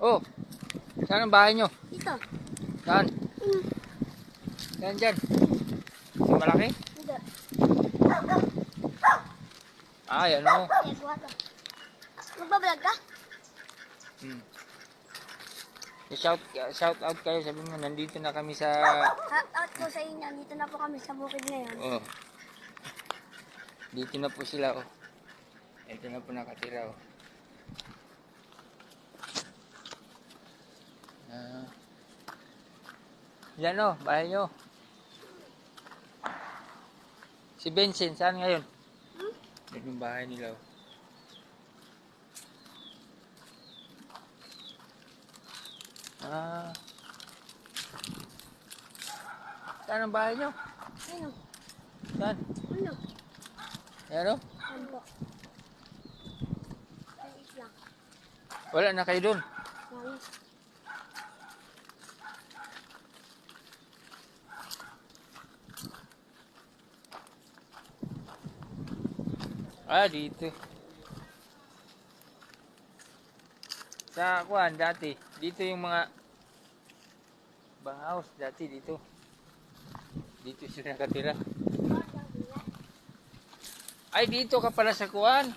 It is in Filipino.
Oh, saan ang bahay nyo? Dito. Saan? Hmm. Saan dyan? Si malaki? Hindi. Ay, ano? Magbablog ka? Hmm. Shout, shout out kayo, sabi mo, nandito na kami sa... Shout out ko sa inyo. Dito na po kami sa bukid ngayon. Oh. Dito na po sila, oh. Ito na po nakatira, oh. Yan, oh, bahay nyo. Si Vincent, saan ngayon? Hmm? Yan yung bahay nila, oh. Ah. Saan ang bahay nyo? Ano? Saan? Ano? Yan, oh. Ano lang. Wala na kayo doon. Mami. Ah, dito. Sa kuan dati, dito yung mga bang house dati dito. Dito sila nakatira. Ay, dito ka pala sa kuan.